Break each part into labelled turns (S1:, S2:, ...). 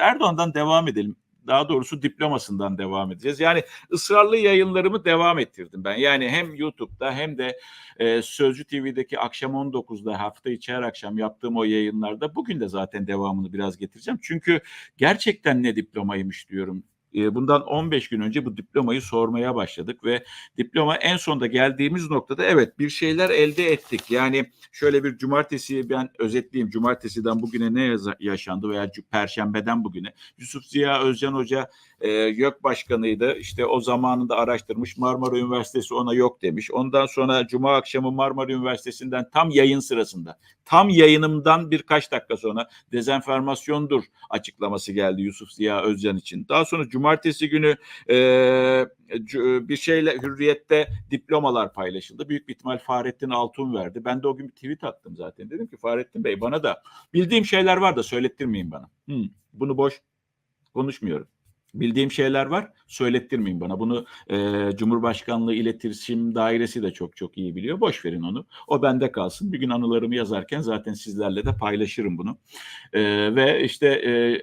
S1: Erdoğan'dan devam edelim. Daha doğrusu diplomasından devam edeceğiz. Yani ısrarlı yayınlarımı devam ettirdim ben. Yani hem YouTube'da hem de e, Sözcü TV'deki akşam 19'da hafta içi her akşam yaptığım o yayınlarda bugün de zaten devamını biraz getireceğim. Çünkü gerçekten ne diplomaymış diyorum. E, bundan 15 gün önce bu diplomayı sormaya başladık ve diploma en sonunda geldiğimiz noktada evet bir şeyler elde ettik. Yani şöyle bir cumartesiyi ben özetleyeyim. Cumartesiden bugüne ne yaşandı veya perşembeden bugüne. Yusuf Ziya Özcan Hoca e, YÖK başkanıydı. İşte o zamanında araştırmış. Marmara Üniversitesi ona yok demiş. Ondan sonra Cuma akşamı Marmara Üniversitesi'nden tam yayın sırasında, tam yayınımdan birkaç dakika sonra dezenformasyondur açıklaması geldi Yusuf Ziya Özcan için. Daha sonra cumartesi günü e, bir şeyle hürriyette diplomalar paylaşıldı. Büyük bir ihtimal Fahrettin Altun verdi. Ben de o gün bir tweet attım zaten. Dedim ki Fahrettin Bey bana da bildiğim şeyler var da söylettirmeyin bana. Hı, bunu boş konuşmuyorum. Bildiğim şeyler var, söylettirmeyin bana. Bunu e, Cumhurbaşkanlığı İletişim Dairesi de çok çok iyi biliyor. Boş verin onu. O bende kalsın. Bir gün anılarımı yazarken zaten sizlerle de paylaşırım bunu. E, ve işte e,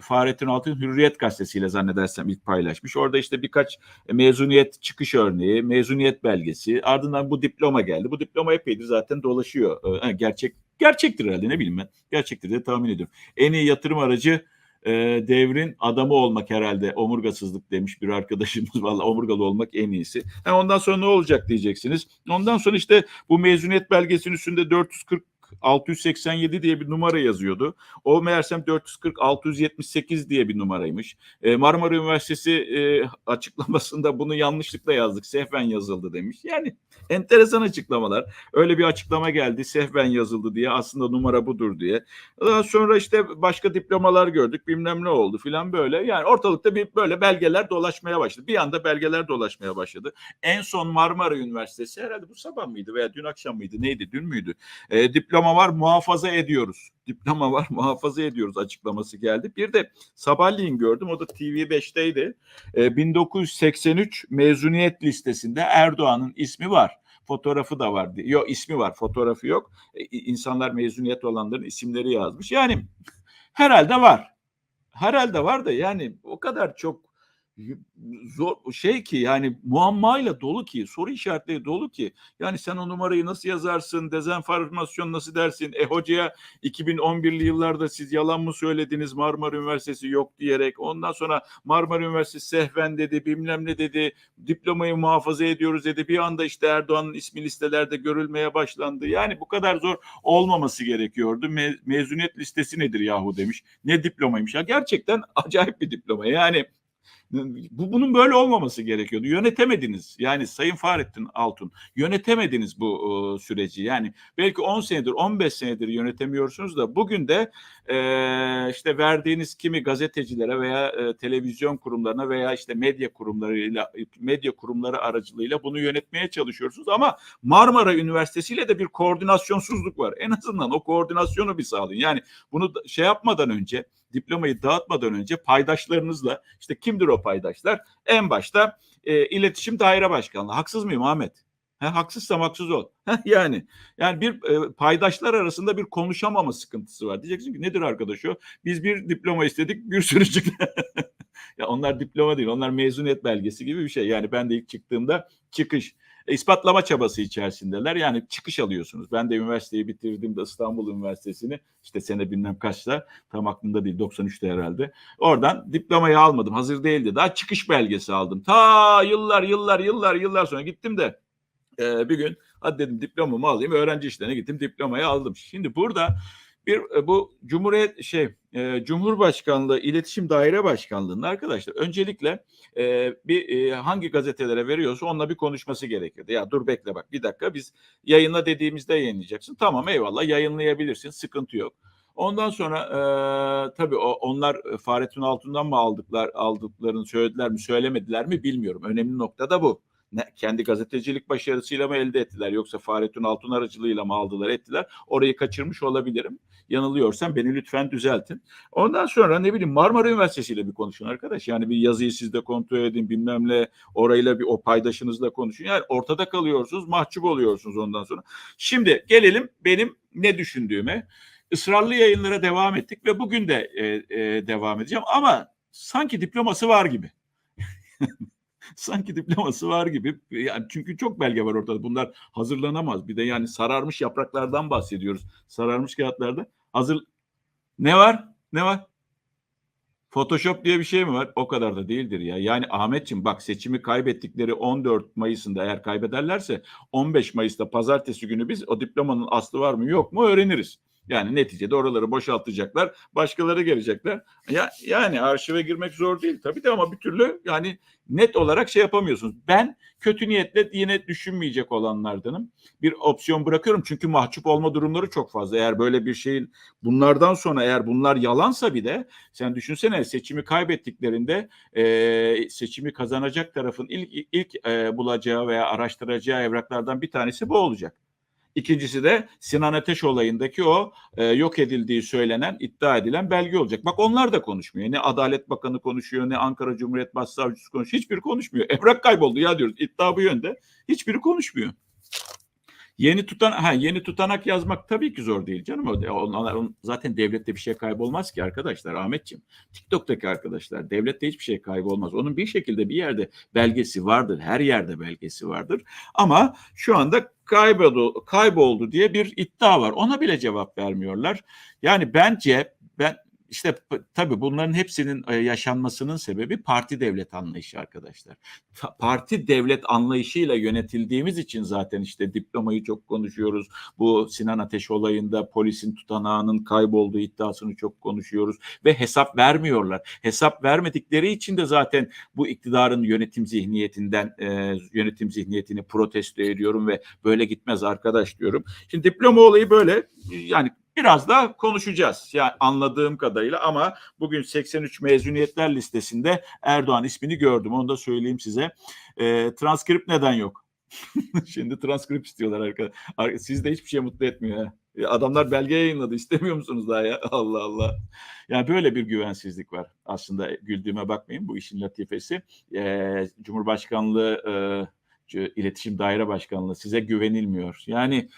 S1: Fahrettin Altun Hürriyet gazetesiyle zannedersem ilk paylaşmış. Orada işte birkaç mezuniyet çıkış örneği, mezuniyet belgesi. Ardından bu diploma geldi. Bu diploma epeydir zaten dolaşıyor. E, gerçek gerçektir herhalde ne bileyim ben. Gerçektir diye tahmin ediyorum. En iyi yatırım aracı e, devrin adamı olmak herhalde omurgasızlık demiş bir arkadaşımız valla omurgalı olmak en iyisi. Ha, ondan sonra ne olacak diyeceksiniz. Ondan sonra işte bu mezuniyet belgesinin üstünde 440 687 diye bir numara yazıyordu. O meğersem 440 678 diye bir numaraymış. E, Marmara Üniversitesi e, açıklamasında bunu yanlışlıkla yazdık. Sehven yazıldı demiş. Yani enteresan açıklamalar. Öyle bir açıklama geldi. Sehven yazıldı diye aslında numara budur diye. Daha sonra işte başka diplomalar gördük. Bilmem ne oldu filan böyle. Yani ortalıkta bir böyle belgeler dolaşmaya başladı. Bir anda belgeler dolaşmaya başladı. En son Marmara Üniversitesi herhalde bu sabah mıydı veya dün akşam mıydı neydi dün müydü? E, diploma var muhafaza ediyoruz. Diploma var muhafaza ediyoruz açıklaması geldi. Bir de sabahleyin gördüm o da TV5'teydi. E, 1983 mezuniyet listesinde Erdoğan'ın ismi var. Fotoğrafı da var. Yok ismi var fotoğrafı yok. E, insanlar mezuniyet olanların isimleri yazmış. Yani herhalde var. Herhalde var da yani o kadar çok zor şey ki yani muammayla dolu ki soru işaretleri dolu ki yani sen o numarayı nasıl yazarsın dezenformasyon nasıl dersin? E hocaya 2011'li yıllarda siz yalan mı söylediniz? Marmara Üniversitesi yok diyerek ondan sonra Marmara Üniversitesi sehven dedi bilmem ne dedi diplomayı muhafaza ediyoruz dedi. Bir anda işte Erdoğan'ın ismi listelerde görülmeye başlandı. Yani bu kadar zor olmaması gerekiyordu. Me- mezuniyet listesi nedir yahu demiş. Ne diplomaymış ya? Gerçekten acayip bir diploma. Yani bu bunun böyle olmaması gerekiyordu. Yönetemediniz. Yani Sayın Fahrettin Altun yönetemediniz bu e, süreci. Yani belki 10 senedir, 15 senedir yönetemiyorsunuz da bugün de e, işte verdiğiniz kimi gazetecilere veya e, televizyon kurumlarına veya işte medya kurumlarıyla medya kurumları aracılığıyla bunu yönetmeye çalışıyorsunuz ama Marmara Üniversitesi ile de bir koordinasyonsuzluk var. En azından o koordinasyonu bir sağlayın. Yani bunu şey yapmadan önce diplomayı dağıtmadan önce paydaşlarınızla işte kimdir o paydaşlar? En başta e, iletişim daire başkanlığı. Haksız mıyım Ahmet? He, haksızsam haksız ol. Yani yani bir e, paydaşlar arasında bir konuşamama sıkıntısı var. Diyeceksin ki nedir arkadaş o? Biz bir diploma istedik bir sürü çıktı. Ya onlar diploma değil onlar mezuniyet belgesi gibi bir şey. Yani ben de ilk çıktığımda çıkış e, ispatlama çabası içerisindeler. Yani çıkış alıyorsunuz. Ben de üniversiteyi bitirdiğimde İstanbul Üniversitesi'ni işte sene bilmem kaçta tam aklımda değil 93'te herhalde. Oradan diplomayı almadım. Hazır değildi. Daha çıkış belgesi aldım. Ta yıllar yıllar yıllar yıllar sonra gittim de e, bir gün hadi dedim diplomamı alayım. Öğrenci işlerine gittim diplomayı aldım. Şimdi burada bir e, bu Cumhuriyet şey e, Cumhurbaşkanlığı İletişim Daire Başkanlığı'nın arkadaşlar öncelikle e, bir e, hangi gazetelere veriyorsa onunla bir konuşması gerekiyordu. Ya dur bekle bak bir dakika biz yayınla dediğimizde yayınlayacaksın. Tamam eyvallah yayınlayabilirsin sıkıntı yok. Ondan sonra e, tabii o, onlar e, Fahrettin Altun'dan mı aldıklar aldıklarını söylediler mi söylemediler mi bilmiyorum. Önemli nokta da bu. Kendi gazetecilik başarısıyla mı elde ettiler yoksa Fahrettin Altun aracılığıyla mı aldılar ettiler. Orayı kaçırmış olabilirim. Yanılıyorsam beni lütfen düzeltin. Ondan sonra ne bileyim Marmara Üniversitesi ile bir konuşun arkadaş. Yani bir yazıyı siz de kontrol edin bilmem ne orayla bir o paydaşınızla konuşun. Yani ortada kalıyorsunuz mahcup oluyorsunuz ondan sonra. Şimdi gelelim benim ne düşündüğüme. ısrarlı yayınlara devam ettik ve bugün de e, e, devam edeceğim ama sanki diploması var gibi. sanki diploması var gibi. Yani çünkü çok belge var ortada. Bunlar hazırlanamaz. Bir de yani sararmış yapraklardan bahsediyoruz. Sararmış kağıtlarda. Hazır ne var? Ne var? Photoshop diye bir şey mi var? O kadar da değildir ya. Yani Ahmetçim bak seçimi kaybettikleri 14 Mayıs'ında eğer kaybederlerse 15 Mayıs'ta pazartesi günü biz o diplomanın aslı var mı yok mu öğreniriz. Yani neticede oraları boşaltacaklar. Başkaları gelecekler. Ya, yani arşive girmek zor değil tabii de ama bir türlü yani net olarak şey yapamıyorsunuz. Ben kötü niyetle yine düşünmeyecek olanlardanım. Bir opsiyon bırakıyorum çünkü mahcup olma durumları çok fazla. Eğer böyle bir şeyin bunlardan sonra eğer bunlar yalansa bir de sen düşünsene seçimi kaybettiklerinde e, seçimi kazanacak tarafın ilk ilk e, bulacağı veya araştıracağı evraklardan bir tanesi bu olacak. İkincisi de Sinan Ateş olayındaki o e, yok edildiği söylenen, iddia edilen belge olacak. Bak onlar da konuşmuyor. Ne Adalet Bakanı konuşuyor, ne Ankara Cumhuriyet Başsavcısı konuşuyor. Hiçbiri konuşmuyor. Evrak kayboldu ya diyoruz. İddia bu yönde. Hiçbiri konuşmuyor. Yeni tutan ha yeni tutanak yazmak tabii ki zor değil canım. Onlar zaten devlette bir şey kaybolmaz ki arkadaşlar Ahmetciğim. TikTok'taki arkadaşlar devlette hiçbir şey kaybolmaz. Onun bir şekilde bir yerde belgesi vardır. Her yerde belgesi vardır. Ama şu anda kayboldu, kayboldu diye bir iddia var. Ona bile cevap vermiyorlar. Yani bence ben işte tabii bunların hepsinin e, yaşanmasının sebebi parti devlet anlayışı arkadaşlar. Parti devlet anlayışıyla yönetildiğimiz için zaten işte diplomayı çok konuşuyoruz. Bu Sinan Ateş olayında polisin tutanağının kaybolduğu iddiasını çok konuşuyoruz ve hesap vermiyorlar. Hesap vermedikleri için de zaten bu iktidarın yönetim zihniyetinden e, yönetim zihniyetini protesto ediyorum ve böyle gitmez arkadaş diyorum. Şimdi diploma olayı böyle yani Biraz da konuşacağız yani anladığım kadarıyla ama bugün 83 mezuniyetler listesinde Erdoğan ismini gördüm onu da söyleyeyim size. E, transkript neden yok? Şimdi transkript istiyorlar arkadaşlar. Siz de hiçbir şey mutlu etmiyor. Ha. Adamlar belge yayınladı. İstemiyor musunuz daha ya? Allah Allah. Yani böyle bir güvensizlik var. Aslında güldüğüme bakmayın. Bu işin latifesi. Ee, Cumhurbaşkanlığı e, İletişim Daire Başkanlığı size güvenilmiyor. Yani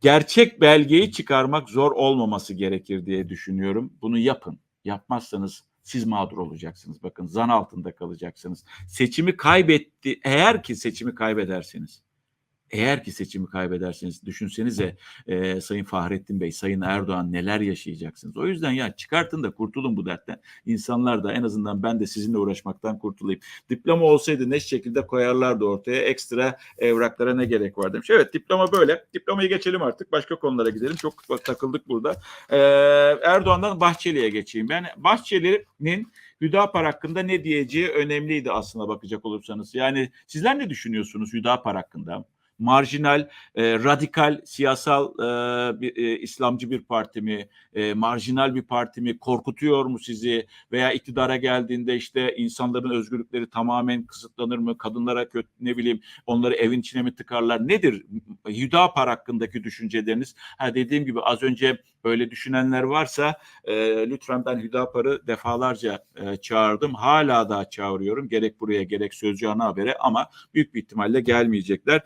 S1: gerçek belgeyi çıkarmak zor olmaması gerekir diye düşünüyorum. Bunu yapın. Yapmazsanız siz mağdur olacaksınız. Bakın zan altında kalacaksınız. Seçimi kaybetti. Eğer ki seçimi kaybederseniz eğer ki seçimi kaybederseniz düşünsenize e, Sayın Fahrettin Bey, Sayın Erdoğan neler yaşayacaksınız. O yüzden ya çıkartın da kurtulun bu dertten. İnsanlar da en azından ben de sizinle uğraşmaktan kurtulayım. Diploma olsaydı ne şekilde koyarlardı ortaya ekstra evraklara ne gerek var demiş. Evet diploma böyle. Diplomayı geçelim artık başka konulara gidelim. Çok takıldık burada. Ee, Erdoğan'dan Bahçeli'ye geçeyim. Ben Bahçeli'nin Hüdapar hakkında ne diyeceği önemliydi aslında bakacak olursanız. Yani sizler ne düşünüyorsunuz Hüdapar hakkında? Marjinal, e, radikal, siyasal e, bir, e, İslamcı bir parti mi, e, marjinal bir parti mi, korkutuyor mu sizi veya iktidara geldiğinde işte insanların özgürlükleri tamamen kısıtlanır mı, kadınlara kötü ne bileyim onları evin içine mi tıkarlar nedir? Hüdapar hakkındaki düşünceleriniz? Ha dediğim gibi az önce öyle düşünenler varsa e, lütfen ben Hüdapar'ı defalarca e, çağırdım. Hala daha çağırıyorum. Gerek buraya gerek Sözcü ana habere ama büyük bir ihtimalle gelmeyecekler.